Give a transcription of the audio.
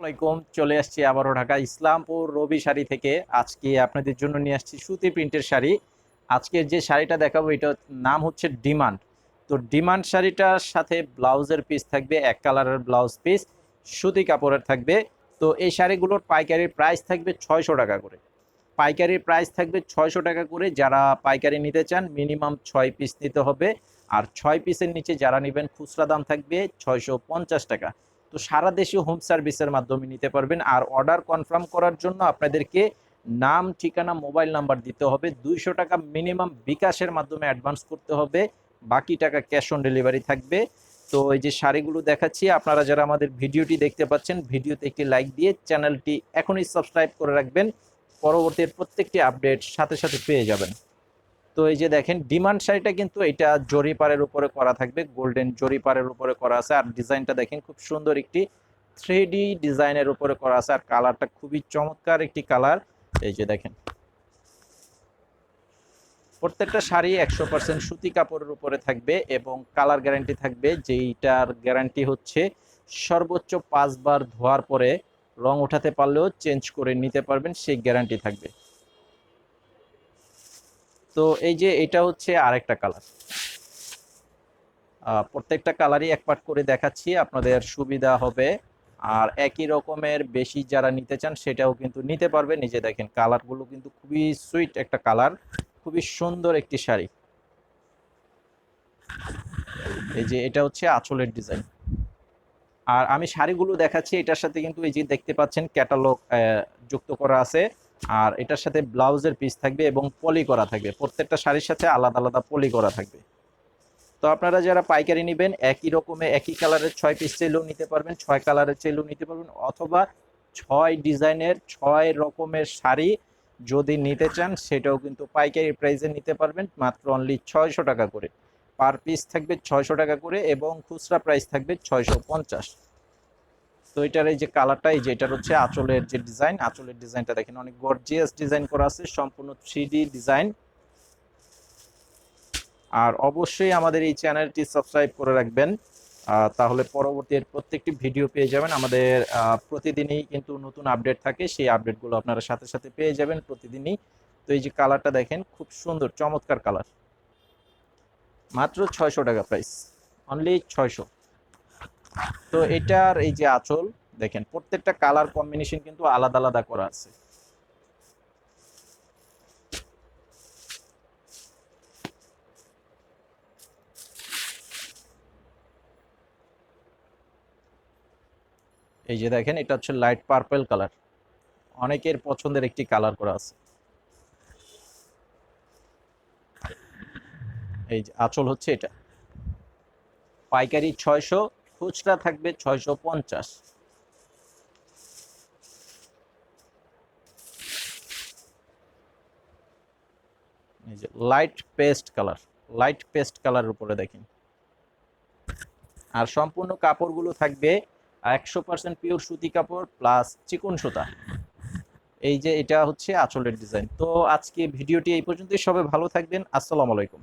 আসসালামাইকুম চলে আসছি আবারও ঢাকা ইসলামপুর রবি শাড়ি থেকে। আজকে আপনাদের জন্য নিয়ে আসছি সুতি প্রিন্টের শাড়ি। আজকের যে শাড়িটা দেখাবো এটা নাম হচ্ছে ডিমান্ড। তো ডিমান্ড শাড়িটার সাথে ব্লাউজের পিস থাকবে, এক কালারের ব্লাউজ পিস সুতি কাপড়ের থাকবে। তো এই শাড়িগুলোর পাইকারির প্রাইস থাকবে ছয়শো টাকা করে। পাইকারির প্রাইস থাকবে ছয়শো টাকা করে। যারা পাইকারি নিতে চান মিনিমাম ছয় পিস নিতে হবে। আর ছয় পিসের নিচে যারা নেবেন, খুচরা দাম থাকবে ছয়শো পঞ্চাশ টাকা। তো সারা দেশে হোম সার্ভিসের মাধ্যমে নিতে পারবেন। আর অর্ডার কনফার্ম করার জন্য আপনাদেরকে নাম, ঠিকানা মোবাইল নাম্বার দিতে হবে। দুইশো টাকা মিনিমাম বিকাশের মাধ্যমে অ্যাডভান্স করতে হবে। বাকি টাকা ক্যাশ অন ডেলিভারি থাকবে। তো এই যে শাড়িগুলো দেখাচ্ছি, আপনারা যারা আমাদের ভিডিওটি দেখতে পাচ্ছেন, ভিডিওতে একটি লাইক দিয়ে চ্যানেলটি এখনই সাবস্ক্রাইব করে রাখবেন। পরবর্তী প্রত্যেকটি আপডেট সাথে সাথে পেয়ে যাবেন। তো এই যে দেখেন ডিমান্ড শাড়িটা কিন্তু এটা জরিপারের উপরে করা থাকবে গোল্ডেন জরিপারের উপরে করা আছে। আর ডিজাইনটা দেখেন, খুব সুন্দর একটি থ্রি ডিজাইনের উপরে করা আছে। আর কালারটা খুবই চমৎকার একটি কালার এই যে দেখেন, প্রত্যেকটা শাড়ি একশো পার্সেন্ট সুতি কাপড়ের উপরে থাকবে এবং কালার গ্যারান্টি থাকবে, যেইটার গ্যারান্টি হচ্ছে সর্বোচ্চ পাঁচবার ধোয়ার পরে রং উঠাতে পারলেও চেঞ্জ করে নিতে পারবেন, সেই গ্যারান্টি থাকবে। তো এই যে এটা হচ্ছে আরেকটা কালার প্রত্যেকটা কালারই এক পার্ট করে দেখাচ্ছি, আপনাদের সুবিধা হবে। আর একই রকমের বেশি যারা নিতে চান, সেটাও কিন্তু নিতে পারবে। নিজে দেখেন কালারগুলো কিন্তু খুবই সুইট একটা কালার খুবই সুন্দর একটি শাড়ি। এই যে এটা হচ্ছে আঁচলের ডিজাইন আর আমি শাড়িগুলো দেখাচ্ছি, এটার সাথে কিন্তু এই যে দেখতে পাচ্ছেন ক্যাটালগ যুক্ত করা আছে। আর এটার সাথে ব্লাউজের পিস থাকবে এবং পলি করা থাকবে। প্রত্যেকটা শাড়ির সাথে আলাদা আলাদা পলি করা থাকবে। তো আপনারা যারা পাইকারি নেবেন, একই রকমের একই কালারের ছয় পিস চাইলেও নিতে পারবেন, ছয় কালারের চাইলেও নিতে পারবেন, অথবা ছয় ডিজাইনের, ছয় রকমের শাড়ি যদি নিতে চান, সেটাও কিন্তু পাইকারি প্রাইসে নিতে পারবেন, মাত্র অনলি ছয়শো টাকা করে। পার পিস থাকবে ছয়শো টাকা করে এবং খুচরা প্রাইস থাকবে ছয়শো পঞ্চাশ। তো এটার এই যে কালারটা এই যে এটার হচ্ছে আঁচলের যে ডিজাইন আঁচলের ডিজাইনটা দেখেন, অনেক গর্জিয়াস ডিজাইন করা আছে, সম্পূর্ণ থ্রি ডিজাইন আর অবশ্যই আমাদের এই চ্যানেলটি সাবস্ক্রাইব করে রাখবেন তাহলে পরবর্তী প্রত্যেকটি ভিডিও পেয়ে যাবেন। আমাদের প্রতিদিনই কিন্তু নতুন আপডেট থাকে, সেই আপডেটগুলো আপনারা সাথে সাথে পেয়ে যাবেন প্রতিদিনই। তো এই যে কালারটা দেখেন, খুব সুন্দর, চমৎকার কালার মাত্র ছয়শো টাকা প্রাইস অনলি ছয়শো। তো এটার এই যে আঁচল, দেখেন, প্রত্যেকটা কালার কম্বিনেশন কিন্তু আলাদা আলাদা করা আছে। এই যে দেখেন, এটা হচ্ছে লাইট পার্পল কালার অনেকের পছন্দের একটি কালার করা আছে। এই যে আঁচল হচ্ছে এটা। পাইকারি ছয়শো খুচরা থাকবে ছয়শো পঞ্চাশ। Light paste colour light paste কালারের উপরে দেখেন। আর সম্পূর্ণ কাপড়গুলো থাকবে একশো পার্সেন্ট পিওর সুতি কাপড় প্লাস চিকন সুতা। এই যে এটা হচ্ছে আঁচলের ডিজাইন তো আজকে ভিডিওটি এই পর্যন্তই। সবাই ভালো থাকবেন। আসসালামু আলাইকুম।